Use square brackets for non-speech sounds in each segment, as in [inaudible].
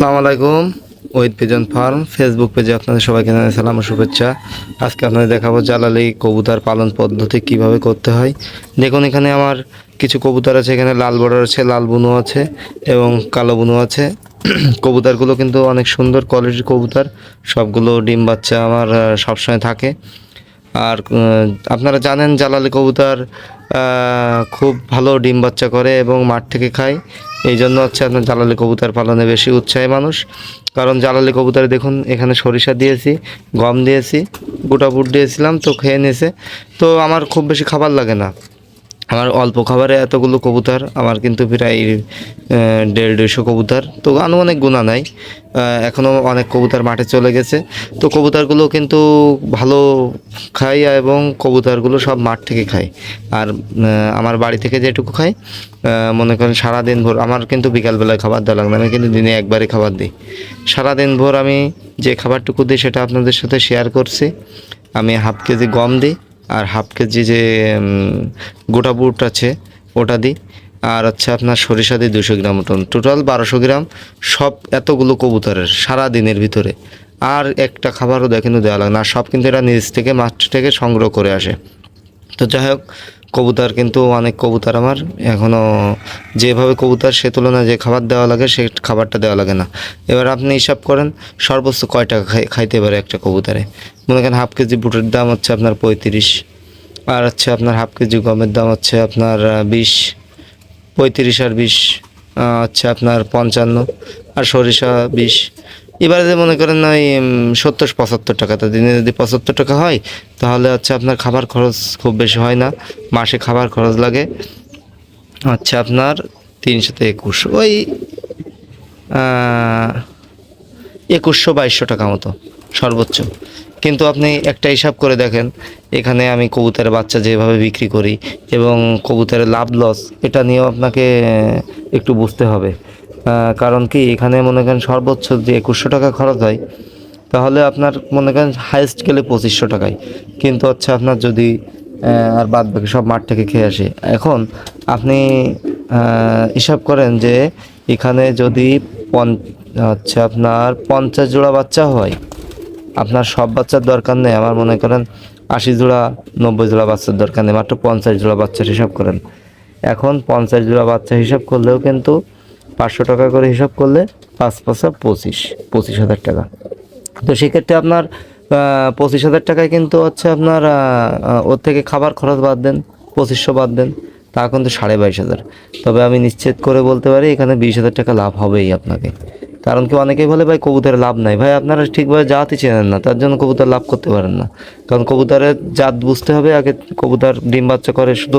আসসালামু আলাইকুম। ওয়েদ pigeon farm Facebook পেজে আপনাদের সবাইকে জানাই সালাম ও শুভেচ্ছা। আজকে আপনাদের দেখাবো জালালি কবুতর পালন পদ্ধতি কীভাবে করতে হয়। দেখুন, এখানে আমার কিছু কবুতর আছে, এখানে লাল বর্ডার আছে, লাল বুনো আছে এবং কালো বুনো আছে। [clears throat] কবুতরগুলো কিন্তু অনেক সুন্দর কোয়ালিটির কবুতর। সবগুলো ডিম বাচ্চা আমার সবসময় থাকে। আর আপনারা জানেন, জালালি কবুতর খুব ভালো ডিম বাচ্চা করে এবং মাঠ থেকে খায়। এই জন্য হচ্ছে আপনার জালালি কবুতর পালনে বেশি উৎসাহী মানুষ। কারণ জালালি কবুতরে দেখুন, এখানে সরিষা দিয়েছি, গম দিয়েছি, গোটা বুট দিয়েছিলাম, তো খেয়ে নিয়েছে। তো আমার খুব বেশি খাবার লাগে না। আমার অল্প খাবারে এতগুলো কবুতর, আমার কিন্তু প্রায় দেড় দুশো কবুতর। তো আনুমানিক গুণা নাই। এখনও অনেক কবুতর মাঠে চলে গেছে। তো কবুতরগুলো কিন্তু ভালো খাই এবং কবুতরগুলো সব মাঠ থেকে খায় আর আমার বাড়ি থেকে যেটুকু খাই মনে করেন সারাদিন ভোর, আমার কিন্তু বিকালবেলায় খাবার দেওয়া লাগে না। আমি কিন্তু দিনে একবারই খাবার দিই। সারাদিন ভোর আমি যে খাবারটুকু দিই, সেটা আপনাদের সাথে শেয়ার করছি। আমি হাফ কেজি গম দিই। আর হাফ কেজি যে গোটা বুট আছে, ওটা দিই। আর হচ্ছে আপনার সরিষা দিই দুশো গ্রাম মতন। টোটাল বারোশো গ্রাম, সব এতগুলো কবুতরের সারা দিনের ভিতরে। আর একটা খাবারও দেখেন দেওয়া লাগে না। সব কিন্তু এরা নিজ থেকে মাছ থেকে সংগ্রহ করে আসে। তো যাই হোক কবুতর কিন্তু অনেক কবুতর আমার। এখনও যেভাবে কবুতর, সে তুলনায় যে খাবার দেওয়া লাগে সেই খাবারটা দেওয়া লাগে না। এবার আপনি হিসাব করেন, সর্বোচ্চ কয় টাকা খাই, খাইতে পারে একটা কবুতরে? মনে করেন হাফ কেজি বুটের দাম হচ্ছে আপনার পঁয়ত্রিশ, আর হচ্ছে আপনার হাফ কেজি গমের দাম হচ্ছে আপনার বিশ, পঁয়ত্রিশ আর বিশ হচ্ছে আপনার পঞ্চান্ন, আর সরিষা বিশ। এবারে যে মনে করেন ওই সত্তর, পঁচাত্তর টাকা, তো দিনে যদি পঁচাত্তর টাকা হয়, তাহলে হচ্ছে আপনার খাবার খরচ খুব বেশি হয় না। মাসে খাবার খরচ লাগে। হচ্ছে আপনার তিনশোতে একুশ ওই একুশশো, বাইশশো টাকা মতো সর্বোচ্চ। কিন্তু আপনি একটা হিসাব করে দেখেন, এখানে আমি কবুতরের বাচ্চা যেভাবে বিক্রি করি এবং কবুতরের লাভ লস এটা নিয়েও আপনাকে একটু বুঝতে হবে। কারণ কি, এখানে মনে করেন সর্বোচ্চ যে একুশশো টাকা খরচ হয়, তাহলে আপনার মনে করেন হাইয়েস্ট গেলে পঁচিশশো টাকায়। কিন্তু হচ্ছে আপনার যদি আর বাদ বাকি সব মাঠ থেকে খেয়ে আসে। এখন আপনি হিসাব করেন যে এখানে যদি পন, হচ্ছে আপনার পঞ্চাশ জোড়া বাচ্চা হয়, আপনার সব বাচ্চার দরকার নেই। আমার মনে করেন আশি জোড়া, নব্বই জোড়া বাচ্চার দরকার নেই, মাত্র পঞ্চাশ জোড়া বাচ্চার হিসাব করেন। এখন পঞ্চাশ জোড়া বাচ্চা হিসাব করলেও কিন্তু পাঁচশো টাকা করে হিসাব করলে পাঁচ পাঁচা পঁচিশ পঁচিশ হাজার টাকা। তো সেক্ষেত্রে আপনার পঁচিশ হাজার টাকায় কিন্তু হচ্ছে আপনার ওর থেকে খাবার খরচ বাদ দেন, পঁচিশশো বাদ দেন, তা কিন্তু সাড়ে বাইশ হাজার। তবে আমি নিশ্চিত করে বলতে পারি, এখানে বিশ হাজার টাকা লাভ হবেই আপনাকে। কারণ কি অনেকেই বলে, ভাই কবুতরের লাভ নাই। ভাই, আপনারা ঠিকভাবে জাতই চেনেন না, তার জন্য কবুতর লাভ করতে পারেন না। কারণ কবুতরের জাত বুঝতে হবে, আগে কবুতর ডিম বাচ্চা করে শুধু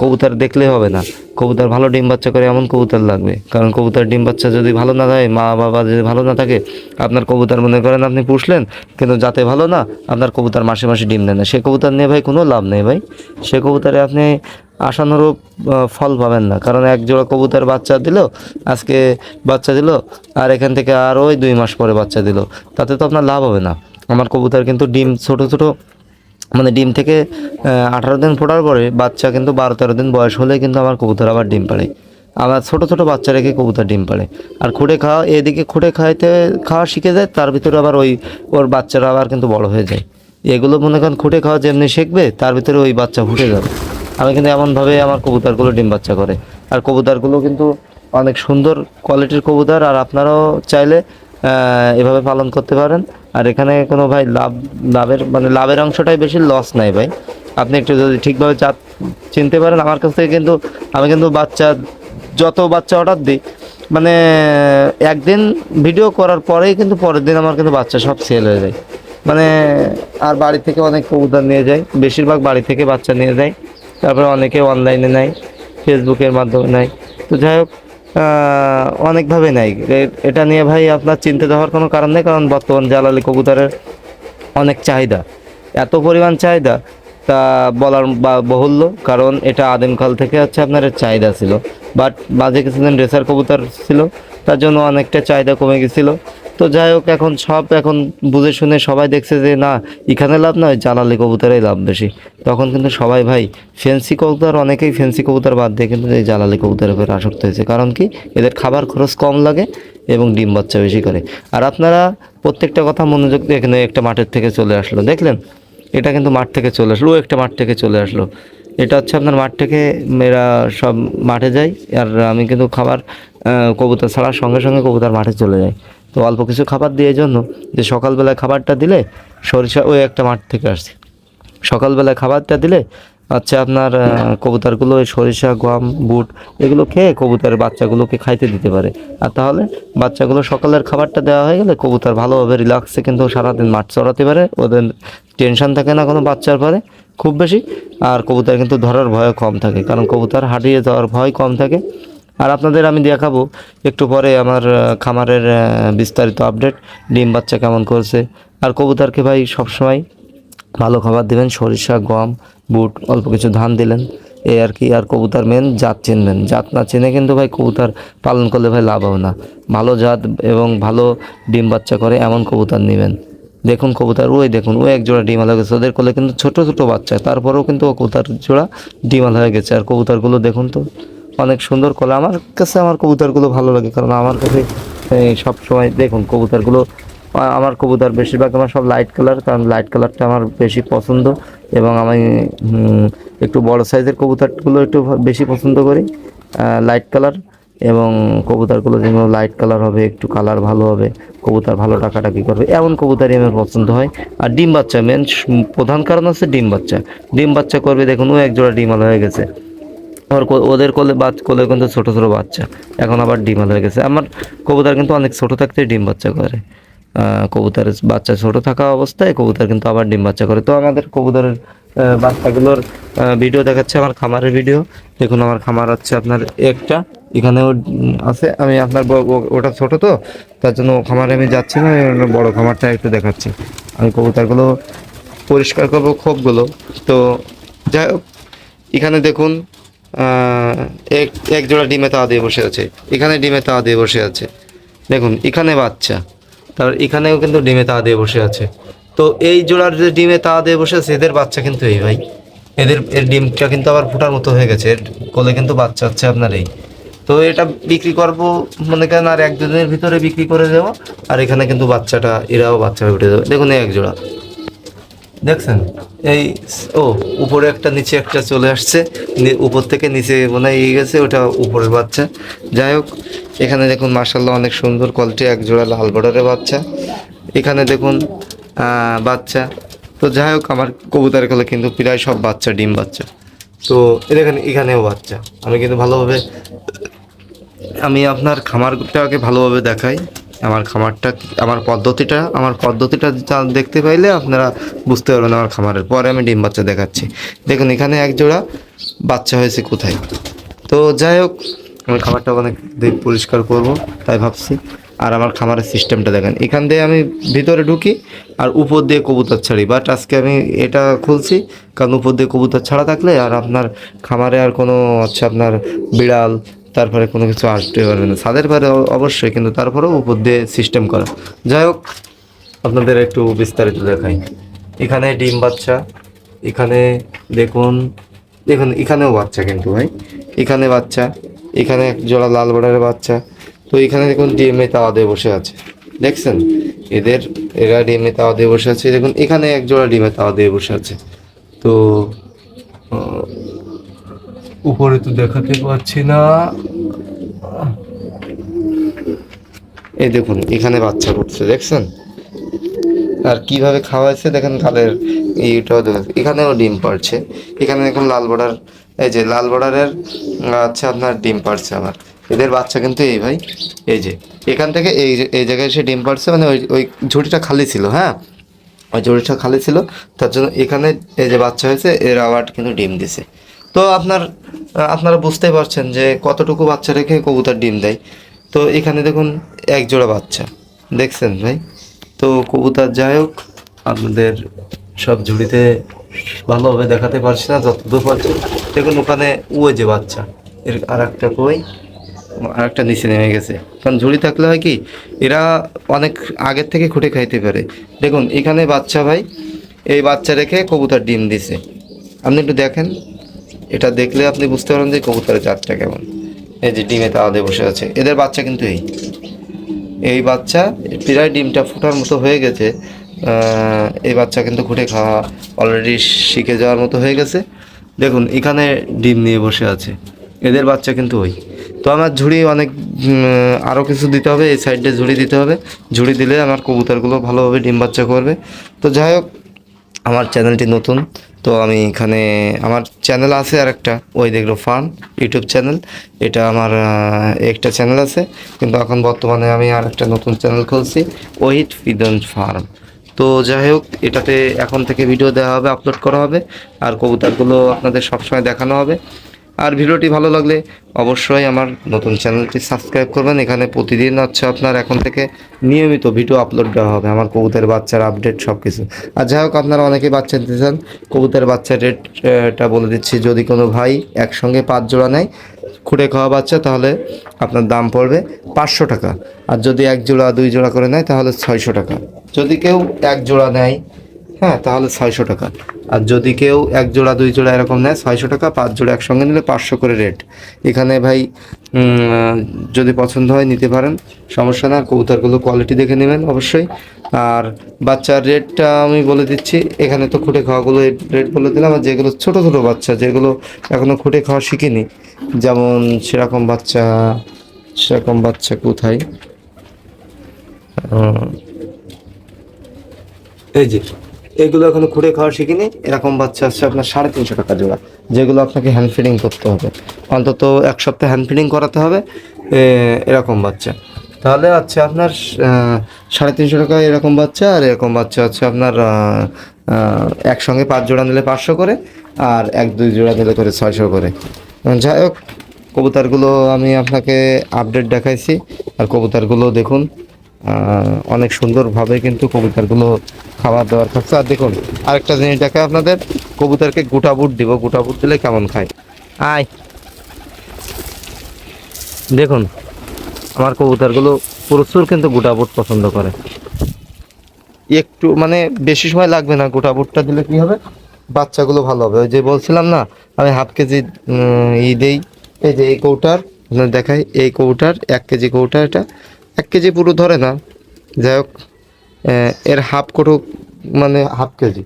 কবুতর দেখলেই হবে না। কবুতর ভালো ডিম বাচ্চা করে এমন কবুতর লাগবে। কারণ কবুতর ডিম বাচ্চা যদি ভালো না হয় মা বাবা যদি ভালো না থাকে, আপনার কবুতর মনে করেন আপনি পুষলেন, কিন্তু যাতে ভালো না, আপনার কবুতর মাসে মাসে ডিম দেয় না। সে কবুতর নিয়ে ভাই কোনো লাভ নেই ভাই। সে কবুতরে আপনি আশানুরূপ ফল পাবেন না। কারণ এক জোড়া কবুতর বাচ্চা দিল, আজকে বাচ্চা দিল, আর এখান থেকে আর ওই দুই মাস পরে বাচ্চা দিল। তাতে তো আপনার লাভ হবে না। আমার কবুতর কিন্তু ডিম, ছোট ছোট মানে ডিম থেকে আঠারো দিন ফোটার পরে বাচ্চা কিন্তু বারো, তেরো দিন বয়স হলে কিন্তু আমার কবুতর আবার ডিম পাড়ে। আবার ছোট ছোট বাচ্চা রেখে কবুতর ডিম পাড়ে। আর খুঁটে খাওয়া, এদিকে খুঁটে খাইতে খাওয়া শিখে যায়, তার ভিতরে আবার ওই, ওর বাচ্চারা আবার কিন্তু বড় হয়ে যায়। এগুলো মনে করেন খুঁটে খাওয়া যেমনি শিখবে, তার ভিতরে ওই বাচ্চা ফুটে যাবে। আমি কিন্তু এমনভাবে আমার কবুতরগুলো ডিম বাচ্চা করে। আর কবুতরগুলো কিন্তু অনেক সুন্দর কোয়ালিটির কবুতর, আর আপনারাও চাইলে এভাবে পালন করতে পারেন। আর এখানে কোনো ভাই লাভ, লাভের মানে লাভের অংশটাই বেশি লস নাই ভাই। আপনি একটু যদি ঠিকভাবে চাপ, চিনতে পারেন, আমার কাছ থেকে কিন্তু, আমি কিন্তু বাচ্চা, যত বাচ্চা অর্ডার দিই মানে একদিন ভিডিও করার পরেই কিন্তু পরের দিন আমার কিন্তু বাচ্চা সব সেল হয়ে যায়। মানে আর বাড়ি থেকে অনেক কবুতর নিয়ে যায় বেশিরভাগ বাড়ি থেকে বাচ্চা নিয়ে যায় তারপরে অনেকে অনলাইনে নেয় ফেসবুকের মাধ্যমে নেয় তো যাই হোক অনেকভাবে নেয় এটা নিয়ে ভাই আপনার চিন্তিত হওয়ার কোনো কারণ নেই, কারণ বর্তমান জালালি কবুতরের অনেক চাহিদা। এত পরিমাণ চাহিদা, তা বলার বা- বহুল্য, কারণ এটা আদিমকাল থেকে হচ্ছে আপনার চাহিদা ছিল। বাট মাঝে কিছুদিন রেসার কবুতর ছিল, তার জন্য অনেকটা চাহিদা কমে গেছিল। তো যাই হোক, এখন সব এখন বুঝে শুনে সবাই দেখছে যে না, এখানে লাভ নয় জালালি কবুতরেই লাভ বেশি। তখন কিন্তু সবাই ভাই ফেন্সি কবুতর, অনেকেই ফেন্সি কবুতর বাদ দিয়ে কিন্তু এই জালালি কবুতরের উপর আসক্ত হয়েছে। কারণ কি? এদের খাবার খরচ কম লাগে এবং ডিম বাচ্চা বেশি করে। আর আপনারা প্রত্যেকটা কথা মনোযোগ দিয়ে এখানে একটা মাঠের থেকে চলে আসলো। দেখলেন? এটা কিন্তু মাঠ থেকে চলে আসলো। ও একটা মাঠ থেকে চলে আসলো। এটা হচ্ছে আপনার মাঠ থেকে এরা সব মাঠে যায়। আর আমি কিন্তু খাবার কবুতর ছাড়ার সঙ্গে সঙ্গে কবুতর মাঠে চলে যায়। তো অল্প কিছু খাবার দিয়ে জন্য যে সকালবেলায় খাবারটা দিলে সরিষা ওই একটা মাঠ থেকে আসছে। সকালবেলায় খাবারটা দিলে আচ্ছা আপনার কবুতরগুলো ওই সরিষা, গম, বুট এগুলো খেয়ে কবুতরের বাচ্চাগুলোকে খাইতে দিতে পারে। আর তাহলে বাচ্চাগুলো সকালের খাবারটা দেওয়া হয়ে গেলে কবুতর ভালোভাবে রিল্যাক্সে কিন্তু সারাদিন মাঠ চড়াতে পারে, ওদের টেনশন থাকে না কোনো বাচ্চার পরে খুব বেশি। আর কবুতর কিন্তু ধরার ভয় কম থাকে, কারণ কবুতর হারিয়ে যাওয়ার ভয় কম থাকে। আর আপনাদের আমি দেখাবো একটু পরে আমার খামারের বিস্তারিত আপডেট। ডিম বাচ্চা কেমন করছে? আর কবুতরকে ভাই সবসময় ভালো খাবার দিবেন, সরিষা, গম, বুট, অল্প কিছু ধান দিলেন। এই আর কি, আর কবুতর মেন জাত চিনবেন। জাত না চিনে কিন্তু ভাই কবুতর পালন করলে ভাই লাভ হবে না। ভালো জাত এবং ভালো ডিম বাচ্চা করে এমন কবুতর নেবেন। দেখুন কবুতর, ওই দেখুন ওই এক জোড়া ডিমাল হয়ে গেছে ওদের কোলে কিন্তু ছোট ছোট বাচ্চা, তারপরেও কিন্তু ও কবুতর জোড়া ডিমাল হয়ে গেছে। আর কবুতরগুলো দেখুন তো অনেক সুন্দর কলা। আমার কাছে আমার কবুতরগুলো ভালো লাগে, কারণ আমার কাছে সব সময় দেখুন কবুতরগুলো আমার কবুতর বেশিরভাগ আমার সব লাইট কালার কারণ লাইট কালারটা আমার বেশি পছন্দ এবং আমি একটু বড় সাইজের কবুতরগুলো একটু বেশি পছন্দ করি লাইট কালার এবং কবুতরগুলো যেগুলো লাইট কালার হবে, একটু কালার ভালো হবে, কবুতর ভালো টাকাটাকি করবে, এমন কবুতরই আমার পছন্দ হয়। আর ডিম বাচ্চা মেন প্রধান কারণ হচ্ছে ডিম বাচ্চা। ডিম বাচ্চা করবে দেখুন, ও এক জোড়া ডিমাল হয়ে গেছে। কো- ওদের কোলে বাচ কোলে কিন্তু ছোট ছোট বাচ্চা। এখন আবার ডিম হয়ে গেছে। আমার কবুতর কিন্তু অনেক ছোট থাকতে ডিম বাচ্চা করে। আহ, কবুতরের বাচ্চা ছোট থাকা অবস্থায় কবুতর কিন্তু আবার ডিম বাচ্চা করে। তো আমাদের কবুতরের বাচ্চাগুলোর ভিডিও দেখাচ্ছে আমার খামারের ভিডিও। দেখুন আমার খামার হচ্ছে আপনার একটা। এখানেও আছে। আমি আপনার ওটা ছোট তো তার জন্য খামারে আমি যাচ্ছি না বড় খামারটা একটু দেখাচ্ছি। আমি কবুতরগুলো পরিষ্কার করব খোপগুলো। তো যাই হোক এখানে দেখুন এক এক জোড়া ডিমে তাওয়া দিয়ে বসে আছে। এখানে ডিমে তাওয়া দিয়ে বসে আছে। দেখুন, এখানে বাচ্চা, তারপর এখানেও কিন্তু ডিমে তাওয়া দিয়ে বসে আছে। তো এই জোড়ার যে ডিমে তাওয়া দিয়ে বসে আছে, এদের বাচ্চা কিন্তু এই ভাই। এদের, এর ডিমটা কিন্তু আবার ফুটার মতো হয়ে গেছে। এর কোলে কিন্তু বাচ্চা হচ্ছে আপনার এই। তো এটা বিক্রি করব, মনে করেন আর এক দুদিনের ভিতরে বিক্রি করে দেবো। আর এখানে কিন্তু বাচ্চাটা, এরাও বাচ্চা উঠে যাবে। দেখুন এক জোড়া। দেখছেন? এই ও, উপরে একটা, নিচে একটা চলে আসছে। উপর থেকে নিচে মনে হয় গেছে, ওটা উপরের বাচ্চা। যাই হোক, এখানে দেখুন মার্শাল্লাহ অনেক সুন্দর কোয়ালিটি এক জোড়া লাল বর্ডারের বাচ্চা। এখানে দেখুন বাচ্চা। তো যাই হোক, আমার কবুতরের কোলে কিন্তু প্রায় সব বাচ্চা ডিম বাচ্চা। তো দেখেন, এখানেও বাচ্চা। আমি কিন্তু ভালোভাবে, আমি আপনার খামারটাকে ভালোভাবে দেখাই। আমার খামারটা, আমার পদ্ধতিটা আমার পদ্ধতিটা দেখতে পাইলে আপনারা বুঝতে পারবেন আমার খামারের। পরে আমি ডিম বাচ্চা দেখাচ্ছি। দেখুন, এখানে এক জোড়া বাচ্চা হয়েছে কোথায়? তো যাই হোক, আমি খামারটা অনেক পরিষ্কার করব, তাই ভাবছি। আর আমার খামারের সিস্টেমটা দেখেন। এখান দিয়ে আমি ভিতরে ঢুকি আর উপর দিয়ে কবুতর ছাড়ি। বাট আজকে আমি এটা খুলছি, কারণ উপর দিয়ে কবুতর ছাড়া থাকলে আর আপনার খামারে আর কোনো হচ্ছে আপনার বিড়াল তারপরে কোনো কিছু আসতে পারবে না। ছাদের পারে অবশ্যই, কিন্তু তারপরেও উপর দিয়ে সিস্টেম করা। যাই হোক, আপনাদের একটু বিস্তারিত দেখাই। এখানে ডিম বাচ্চা, এখানে দেখুন দেখুন, এখানেও বাচ্চা কিন্তু ভাই। এখানে বাচ্চা, এখানে এক জোড়া লাল বর্ডারের বাচ্চা। তো এখানে দেখুন ডিএমএ তাওয়া দিয়ে বসে আছে। দেখছেন? এদের, এরা ডিএমএ তাওয়া দিয়ে বসে আছে। দেখুন, এখানে এক জোড়া ডিমে তাওয়া দিয়ে বসে আছে। তো উপরে তো দেখাতে পাচ্ছি না। এই দেখুন, এখানে বাচ্চা করছে দেখছেন? আর কীভাবে খাওয়াইছে, দেখেন গালের এইটাও দেখেন। এখানেও ডিম পাড়ছে। এখানে দেখুন লাল বর্ডার, এই যে লাল বর্ডারের আচ্ছা আপনার ডিম পাড়ছে আমার। এদের বাচ্চা কিন্তু এই ভাই, এই যে। এখান থেকে এই এই জায়গায় এসে ডিম পাড়ছে মানে ওই ওই ঝুড়িটা খালি ছিল হ্যাঁ? ওই ঝুড়িটা খালি ছিল, তার জন্য এখানে এই যে বাচ্চা হয়েছে, এর আবার কিন্তু ডিম দিছে। তো আপনার আপনারা বুঝতেই পারছেন যে কতটুকু বাচ্চা রেখে কবুতর ডিম দেয়। তো এখানে দেখুন এক জোড়া বাচ্চা। দেখছেন ভাই? তো কবুতর যাই হোক, আপনাদের সব ঝুড়িতে ভালোভাবে দেখাতে পারছি না, যতদূর পারছি। দেখুন ওখানে ওই যে বাচ্চা। এর আর একটা কই? আর একটা নিচে নেমে গেছে। কারণ ঝুড়ি থাকলে হয় কি, এরা অনেক আগের থেকে খুঁটে খাইতে পারে। দেখুন, এখানে বাচ্চা ভাই, এই বাচ্চা রেখে কবুতর ডিম দিছে। আপনি একটু দেখেন। এটা দেখলে আপনি বুঝতে পারেন যে কবুতরের জাতটা কেমন। এই যে ডিমে তাওয়া দিয়ে বসে আছে। এদের বাচ্চা কিন্তু এই। এই বাচ্চা প্রায় ডিমটা ফোটার মতো হয়ে গেছে। এই বাচ্চা কিন্তু খুঁটে খাওয়া অলরেডি শিখে যাওয়ার মতো হয়ে গেছে। দেখুন, এখানে ডিম নিয়ে বসে আছে। এদের বাচ্চা কিন্তু ওই। তো আমার ঝুড়ি অনেক আরও কিছু দিতে হবে। এই সাইডে ঝুড়ি দিতে হবে। ঝুড়ি দিলে আমার কবুতরগুলো ভালোভাবে ডিম বাচ্চা করবে। তো যাই হোক আমার চ্যানেলটি নতুন, তো আমি এখানে আমার চ্যানেল আছে আর একটা ওই দেখল ফান ইউটিউব চ্যানেল। এটা আমার একটা চ্যানেল আছে, কিন্তু এখন বর্তমানে আমি আর একটা নতুন চ্যানেল খুলছি ওহিট ফিদন ফার্ম। তো যাই হোক, এটাতে এখন থেকে ভিডিও দেওয়া হবে, আপলোড করা হবে, আর কবুতারগুলো আপনাদের সবসময় দেখানো হবে। আর ভিডিওটি ভালো লাগলে অবশ্যই আমার নতুন চ্যানেলটি সাবস্ক্রাইব করবেন। এখানে প্রতিদিন হচ্ছে আপনার এখন থেকে নিয়মিত ভিডিও আপলোড দেওয়া হবে। আমার কবুতরের বাচ্চার আপডেট সব কিছু আর যাই হোক, আপনারা অনেকেই বাচ্চা দিতে চান। কবুতের বাচ্চার রেটটা বলে দিচ্ছি, যদি কোনো ভাই একসঙ্গে পাঁচ জোড়া নেয়, খুঁড়ে খাওয়া বাচ্চা, তাহলে আপনার দাম পড়বে পাঁচশো টাকা। আর যদি এক জোড়া, দুই জোড়া করে নেয়, তাহলে ছয়শো টাকা। যদি কেউ এক জোড়া নেয় হ্যাঁ তাহলে ছয়শো টাকা। আর যদি কেউ এক জোড়া, দুই জোড়া এরকম নেয়, ছয়শো টাকা, পাঁচ জোড়া একসঙ্গে নিলে পাঁচশো করে রেট। এখানে ভাই যদি পছন্দ হয় নিতে পারেন, সমস্যা না, কবুতরগুলো কোয়ালিটি দেখে নেবেন অবশ্যই। আর বাচ্চার রেটটা আমি বলে দিচ্ছি, এখানে তো খুঁটে খাওয়াগুলো রেট বলে দিলাম, আর যেগুলো ছোটো ছোটো বাচ্চা, যেগুলো এখনও খুঁটে খাওয়া শিখিনি, যেমন সেরকম বাচ্চা সেরকম বাচ্চা কোথায়? এই যে এগুলো এখনও খুঁড়ে খাওয়া শিখিনি। এরকম বাচ্চা আছে আপনার সাড়ে তিনশো টাকা জোড়া, যেগুলো আপনাকে হ্যান্ড ফিডিং করতে হবে। অন্তত এক সপ্তাহ হ্যান্ড ফিডিং করাতে হবে। এরকম বাচ্চা। তাহলে হচ্ছে আপনার সাড়ে তিনশো টাকা এরকম বাচ্চা, আর এরকম বাচ্চা হচ্ছে আপনার একসঙ্গে পাঁচ জোড়া নিলে পাঁচশো করে, আর এক দুই জোড়া নিলে করে ছয়শো করে। যাই হোক, কবুতারগুলো আমি আপনাকে আপডেট দেখাইছি, আর কবুতারগুলো দেখুন। অনেক সুন্দরভাবে কিন্তু কবুতরগুলো খাবার দাবার খাচ্ছে আর দেখুন আরেকটা জিনিস দেখে আপনাদের। কবুতরকে গোটা বুট দিব গোটা বুট দিলে কেমন খায়? আয়। দেখুন আমার কবুতরগুলো প্রচুর কিন্তু গোটা বুট পছন্দ করে। একটু মানে বেশি সময় লাগবে না গোটা বুটটা দিলে কি হবে? বাচ্চাগুলো ভালো হবে। ওই যে বলছিলাম না আমি হাফ কেজি ই দেই। এই যে এই কৌটার আপনার দেখাই এই কৌটার এক কেজি কৌটা এটা। এক কেজি পুরো ধরে না। যাই হোক এর হাফ কোটো মানে হাফ কেজি।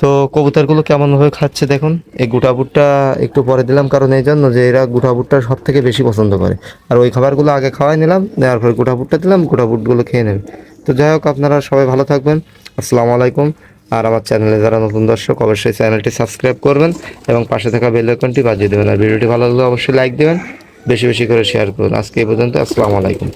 তো কবুতরগুলো কেমনভাবে খাচ্ছে দেখুন। এই গোটা বুটটা একটু পরে দিলাম কারণ এই জন্য যে এরা গোটা বুটটা সব থেকে বেশি পছন্দ করে। আর ওই খাবারগুলো আগে খাওয়াই নিলাম, দেওয়ার পরে গোটা বুটটা দিলাম, গোটা বুটগুলো খেয়ে নেবে। তো যাই হোক, আপনারা সবাই ভালো থাকবেন। আসসালামু আলাইকুম। আর আমার চ্যানেলে যারা নতুন দর্শক, অবশ্যই চ্যানেলটি সাবস্ক্রাইব করবেন এবং পাশে থাকা বেল আইকনটি বাজিয়ে দেবেন। আর ভিডিওটি ভালো লাগলে অবশ্যই লাইক দেবেন। বেশি বেশি করে শেয়ার করুন। আজকে এই পর্যন্ত আসসালামু আলাইকুম।